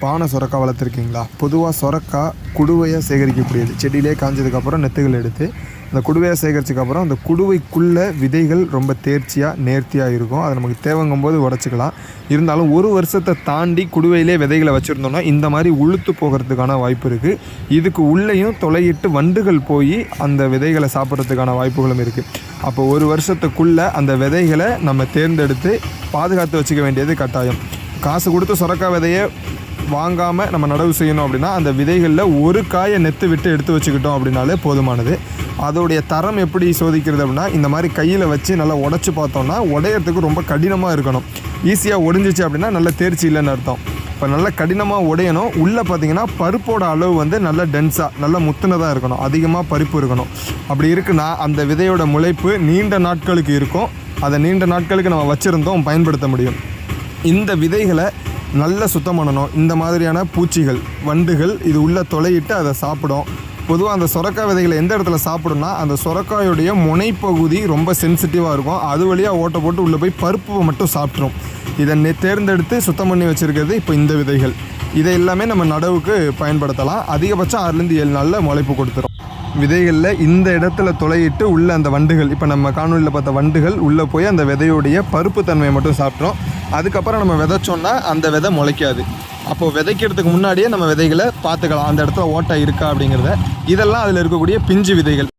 பானை சுரக்கா வளர்த்துருக்கீங்களா? பொதுவாக சுரக்கா குடுவையாக சேகரிக்கக்கூடியது. செடியிலே காஞ்சதுக்கப்புறம் நெத்துகள் எடுத்து அந்த குடுவையாக சேகரிச்சதுக்கப்புறம் அந்த குடுவைக்குள்ளே விதைகள் ரொம்ப தேர்ச்சியாக நேர்த்தியாக இருக்கும். அது நமக்கு தேவைங்கும் போது உடச்சிக்கலாம். இருந்தாலும் ஒரு வருஷத்தை தாண்டி குடுவையிலே விதைகளை வச்சுருந்தோம்னா இந்த மாதிரி உளுத்து போகிறதுக்கான வாய்ப்பு இருக்குது இதுக்கு உள்ளேயும் தொலையிட்டு வண்டுகள் போய் அந்த விதைகளை சாப்பிட்றதுக்கான வாய்ப்புகளும் இருக்குது அப்போ ஒரு வருஷத்துக்குள்ளே அந்த விதைகளை நம்ம தேர்ந்தெடுத்து பாதுகாத்து வச்சுக்க வேண்டியது கட்டாயம். காசு கொடுத்து சுரக்கா விதையை வாங்காமல் நம்ம நடவு செய்யணும் அப்படின்னா அந்த விதைகளில் ஒரு காயை நெத்து விட்டு எடுத்து வச்சுக்கிட்டோம் அப்படின்னாலே போதுமானது. அதோடைய தரம் எப்படி சோதிக்கிறது அப்படின்னா இந்த மாதிரி கையில் வச்சு நல்லா உடச்சி பார்த்தோம்னா உடையறதுக்கு ரொம்ப கடினமாக இருக்கணும். ஈஸியாக ஒடிஞ்சிச்சு அப்படின்னா நல்ல தேர்ச்சி இல்லைன்னு அர்த்தம். இப்போ நல்லா கடினமாக உடையணும். உள்ளே பார்த்தீங்கன்னா பருப்போட அளவு வந்து நல்ல டென்ஸாக நல்ல முத்துனதாக இருக்கணும். அதிகமாக பருப்பு இருக்கணும். அப்படி இருக்குன்னா அந்த விதையோட முளைப்பு நீண்ட நாட்களுக்கு இருக்கும். அதை நீண்ட நாட்களுக்கு நம்ம வச்சுருந்தோம் பயன்படுத்த முடியும். இந்த விதைகளை நல்லா சுத்தம் பண்ணணும். இந்த மாதிரியான பூச்சிகள் வண்டுகள் இது உள்ளே தொலையிட்டு அதை சாப்பிடும். பொதுவாக அந்த சுரக்காய் விதைகளை எந்த இடத்துல சாப்பிடும்னா அந்த சுரக்காயுடைய முனைப்பகுதி ரொம்ப சென்சிட்டிவாக இருக்கும். அது வழியாக ஓட்டை போட்டு உள்ளே போய் பருப்பு மட்டும் சாப்பிட்ரும் இதை நெ- தேர்ந்தெடுத்து சுத்தம் பண்ணி வச்சுருக்கிறது இப்போ இந்த விதைகள். இதை எல்லாமே நம்ம நடவுக்கு பயன்படுத்தலாம். அதிகபட்சம் ஆறுலேருந்து ஏழு நாளில் முளைப்பு கொடுத்துரும். விதைகளில் இந்த இடத்துல துளையிட்டு உள்ள அந்த வண்டுகள் இப்போ நம்ம காணொலியில் பார்த்த வண்டுகள் உள்ளே போய் அந்த விதையுடைய பருப்பு தன்மையை மட்டும் சாப்பிட்றோம் அதுக்கப்புறம் நம்ம விதைச்சோன்னா அந்த விதை முளைக்காது. அப்போது விதைக்கிறதுக்கு முன்னாடியே நம்ம விதைகளை பார்த்துக்கலாம். அந்த இடத்துல ஓட்டை இருக்கா அப்படிங்கிறத. இதெல்லாம் அதில் இருக்கக்கூடிய பிஞ்சு விதைகள்.